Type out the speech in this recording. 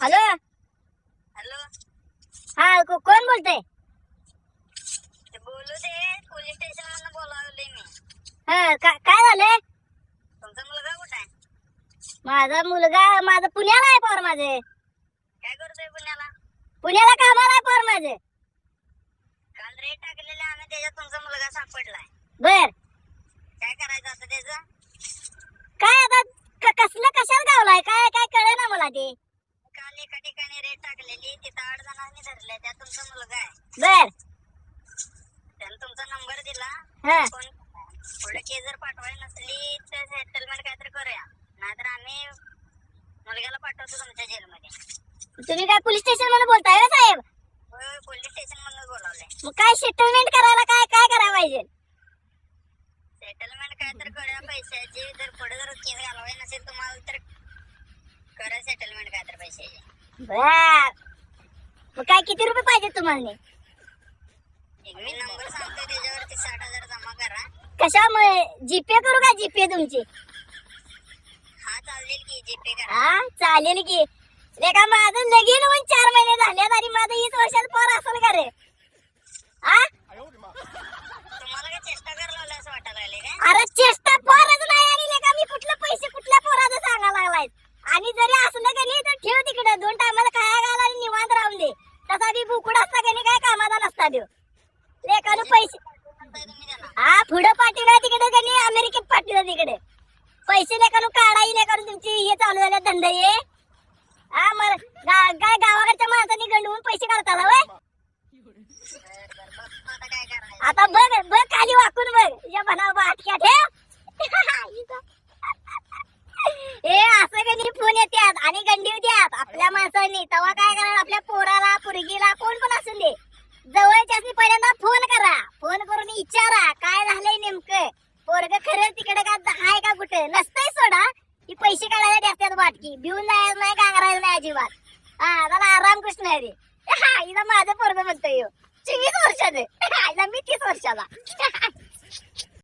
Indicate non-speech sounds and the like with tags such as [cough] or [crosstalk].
Hello? Hello? हा को- कोण बोलतय? ते बोलू दे पोलीस स्टेशन मधून बोलावले मी. हा का- काय झालंय? तुमचा मुलगा कुठे आहे? माझा मुलगा माझा पुण्याला आहे पोर माझे. काय करतोय पुण्याला? पुण्याला कामाला आहे पोर माझे. काल रेट टाकलेले आम्ही त्याच्यात तुमचा मुलगा सापडलाय बर काय करायचं आता त्याचं काय आता क- कसलं कशाला गावलाय काय काय कळे ना मला ते काल एका ठिकाणी रेट टाकलेली तिथं आठ जणांनी धरले त्यात तुमचा मुलगा आहे बर. त्यानं तुमचा नंबर दिला. हा. फोन पुढे केस जर पाठवायला नसली तर सेटलमेंट काहीतरी करूया. नाहीतर आम्ही मुलग्याला पाठवतो तुमच्या जेलमध्ये. तुम्ही काय पोलीस स्टेशनमध्ये बोलताय हो साहेब? होय पोलीस स्टेशन मधून बोलावले मग काय सेटलमेंट करायला काय काय करायला पाहिजे? सेटलमेंट काय तर करूया पैशाची. जर पुढे जर केस घालवाय नसेल तुम्हाला तर करा सेटलमेंट काय तर पैशाची. बर. मग काय किती रुपये पाहिजे तुम्हाला? मी नंबर सांगतोय त्याच्यावरती साठ हजार जमा करा. कशामुळे? जीपे करू का जीपे तुमची? हा चालेल की जीपे करा. हा चालेल की. लेका माझं लगीन होऊन चार महिने झाले आणि माझं हीच वर्षात पोर असेल का रे? हा तुम्हाला काय चेष्टा करायला लागलं असं वाटायला लागले अरे चेष्टा पोरच नाही आणि लेका मी कुठलं पैसे कुठल्या पोराचं सांगायला लागलाय? आणि जरी असलं का नाही तर ठेव तिकडे. दोन टायमाला खाया घाल आणि निवांत राहून दे. तसा बी बुकुड असता का नाही काय कामाचा नसता देव लेकानं पैसे हा पुढं पाठीला तिकडे त्यांनी अमेरिकेत पाठीला तिकडे. पैसे लेकानं काढाई लेकानं तुमची? हे चालू झाले धंदा हे. हा मग काय गावाकडच्या माणसांनी गंडवून पैसे काढतात वय आता बघ बघ खाली वाकून बघ. या म्हणा बाटक्या ठेव हे असं कधी फोन येतात आणि गंडी येतात आपल्या माणसांनी. तेव्हा काय करणार? आपल्या पोराला पुरगीला कोण जवळच्याच पहिल्यांदा फोन करा. फोन करून विचारा काय झालंय नेमकं? पोरग खरं तिकडे का हाय का कुठं? नसतंय सोडा. ही पैसे काढायला असतात वाटकी. भिवून जायचं नाही कांगरायचं नाही अजिबात. हा दादा आराम कृष्ण रे हा इथं माझं पोरग म्हणतोय चोवीस वर्षाचं. आईला मी तीस वर्षाला. [laughs]